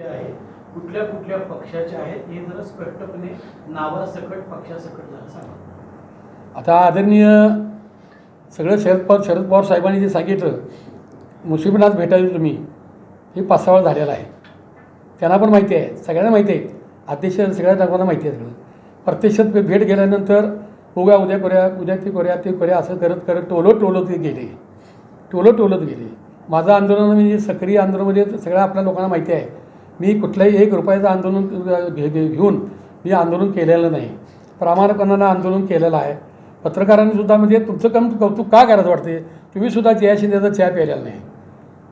आहे कुठल्या कुठल्या पक्षाचे आहेत हे जरा स्पष्टपणे नावासकट पक्षासकट जरा सांगा. आता आदरणीय सगळं शरद पवार शरद पवार साहेबांनी जे सांगितलं मुस्लिमांनाच भेटायला तुम्ही हे पाच सहा वेळा झालेलं आहे. त्यांना पण माहिती आहे सगळ्यांना माहिती आहे अध्यक्ष सगळ्या लोकांना माहिती आहे सगळं. प्रत्यक्षात भेट गेल्यानंतर उगा उद्या करूया उद्या ते करूया ते करूया असं करत करत टोलत टोलत ते गेले. टोलत टोलत गेले. माझं आंदोलन म्हणजे सक्रिय आंदोलन म्हणजे सगळ्या आपल्या लोकांना माहिती आहे. मी कुठल्याही एक रुपयाचं आंदोलन घे- घे- घेऊन मी आंदोलन केलेलं नाही. प्रामाणिकपणानं आंदोलन केलेलं आहे. पत्रकारांनी सुद्धा म्हणजे तुमचं काम कौतुक का करायचं वाटते तुम्ही सुद्धा जया शिंदेचा चहा प्यायलेला नाही.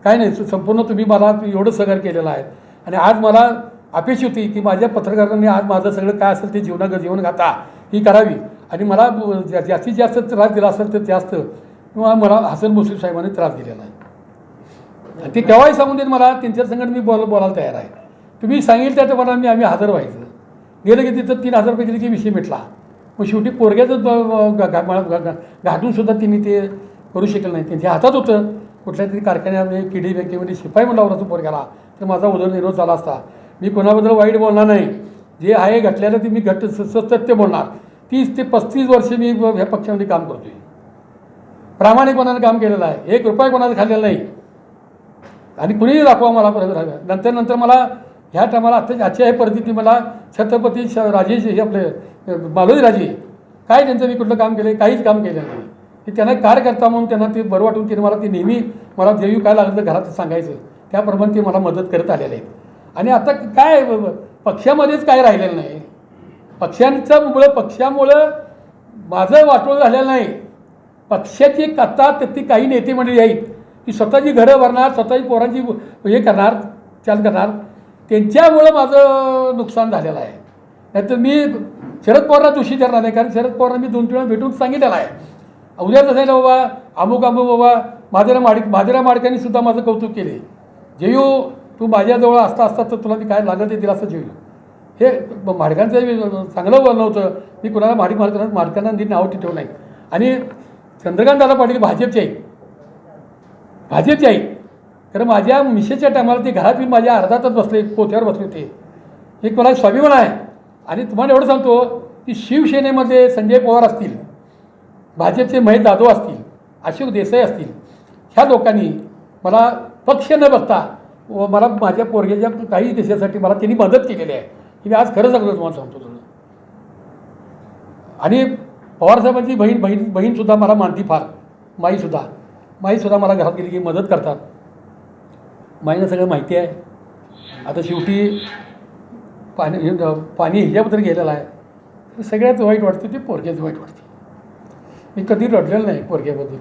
काय नाही संपूर्ण तुम्ही मला एवढं सहकार्य केलेलं आहे. आणि आज मला अपेक्षा होती की माझ्या पत्रकारांनी आज माझं सगळं काय असेल ते जीवना जीवनगाथा ही करावी. आणि मला जा- जास्तीत जास्त त्रास दिला असेल तर जास्त. किंवा मला हसन मुश्रीफ साहेबांनी त्रास दिलेला आहे. आणि ते केव्हाही सांगून देत मला त्यांच्या संगत मी बोल बोलायला तयार आहे. तुम्ही सांगितलं त्या मला मी आम्ही हजर व्हायचं. गेलं की तिथं तीन हजार रुपये दिले की विषय मिटला. मग शेवटी पोरग्याचं घाटून सुद्धा तिने ते करू शकलं नाही. त्यांच्या हातात होतं. कुठल्या तरी कारखान्यामध्ये म्हणजे किडी बँकेमध्ये शिपाई म्हणून लावला तो पोरग्याला. तर माझा उदरनिर्वाह झाला असता. मी कोणाबद्दल वाईट बोलणार नाही. जे आहे घटलेलं ते मी घट स- स- सत्य बोलणार. तीस ते पस्तीस वर्ष मी ह्या पक्षामध्ये काम करतोय. प्रामाणिकपणानं काम केलेलं आहे. एक रुपया कोणाचा खाल्लेला नाही. आणि कुणीही दाखवा मला परत नंतर नंतर मला ह्या टायमाला आता आजच्या हे परिस्थिती मला छत्रपती श राजे हे आपले मालोजी राजे. काय त्यांचं मी कुठलं काम केलं काहीच काम केलं नाही. की त्यांना कार्यकर्ता म्हणून त्यांना ते बरं वाटून की मला ते नेहमी मला देवी काय लागलं तर घरात सांगायचं. त्याप्रमाणे ते मला मदत करत आलेले आहेत. आणि आता काय पक्षामध्येच काय राहिलेलं नाही. पक्षांचं मुळं पक्षामुळं माझं वाटोळ झालेलं नाही. पक्षाची कथा आता ती काही नेते मंडळी आहेत. की स्वतःची घरं भरणार स्वतःची पोरांची हे करणार चाल करणार. त्यांच्यामुळं माझं नुकसान झालेलं आहे. नाहीतर मी शरद पवारला दोषी धरणार नाही कारण शरद पवारांना मी दोन तीन वेळा भेटून सांगितलेलं आहे. उद्या कसं बाबा अमुक अमुक बाबा महादेरा माडिक महादेरा माडकांनी सुद्धा माझं कौतुक केले. जेयू तू माझ्याजवळ असता असता तर तुला मी काय लागत ते दिलं असं जेयू. हे माडकांचं चांगलं बोलणं होतं. मी कुणाला माडिक माडकांना माडकांना नीट नाव ठेवलं नाही. आणि चंद्रकांत दादा पाटील भाजपचे आहेत. भाजपचे आहेत कारण माझ्या मिशेच्या टायमाला ते घरात येऊन माझ्या अर्धा तास बसले पोथ्यावर बसले होते. एक मला स्वाभिमान आहे. आणि तुम्हाला एवढं सांगतो की शिवसेनेमध्ये संजय पवार असतील भाजपचे महेश जाधव असतील अशोक देसाई असतील ह्या लोकांनी मला पक्ष न बघता व मला माझ्या पोरग्याच्या काही देशासाठी मला त्यांनी मदत केलेली आहे. की मी आज खरं सांगतो तुम्हाला सांगतो. तुला आणि पवारसाहेबांची बहीण बहीण बहीणसुद्धा मला मानती फार माईसुद्धा माईसुद्धा मला घरात गेली की मदत करतात. माईनं सगळं माहिती आहे. आता शेवटी पाणी हे- पाणी ह्याच्याबद्दल गेलेलं आहे. सगळ्यात वाईट वाटतं ते पोरग्याचं वाईट वाटते. मी कधी रडलेलं नाही पोरग्याबद्दल.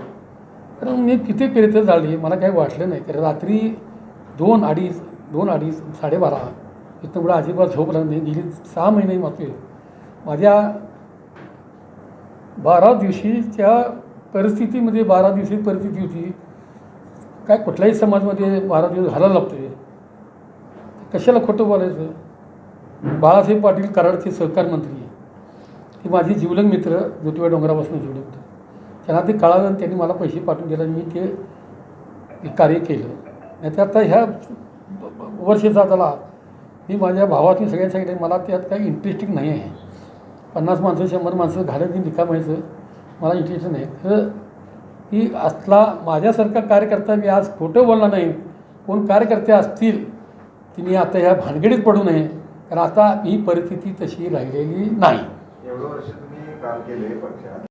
कारण मी किती प्रेरित झाली मला काही वाटलं नाही. तर रात्री दोन अडीच दोन अडीच साडेबारा इथं मला अजिबात झोप लागली नाही. गेली सहा महिने मागतोय. माझ्या बारा दिवशीच्या परिस्थितीमध्ये बारा दिवसाची परिस्थिती होती. काय कुठल्याही समाजमध्ये बारा दिवस घालायला लागतोय. कशाला खोटं बोलायचं? बाळासाहेब पाटील कराडचे सहकार मंत्री. ते माझे जिवलग मित्र ज्योतिबा डोंगरापासून जोडले होते. त्यांना ते कळालं आणि त्यांनी मला पैसे पाठवून दिले आणि मी ते कार्य केलं. नाही तर आता ह्या वर्षाचा झाला मी माझ्या भावातून सगळ्यांसाठी सांगितलं मला त्यात काही इंटरेस्टिंग नाही आहे. पन्नास माणसं शंभर माणसं घालत निकाम व्हायचं. मला इंटरेस्ट नाही तर की असला माझ्यासारखा कार्यकर्ता मी आज खोटं बोलला नाही. कोण कार्यकर्ते असतील की मी आता ह्या भानगडीत पडू नये. कारण आता ही परिस्थिती तशी राहिलेली नाही. एवढं वर्ष तुम्ही काम केले पक्षात.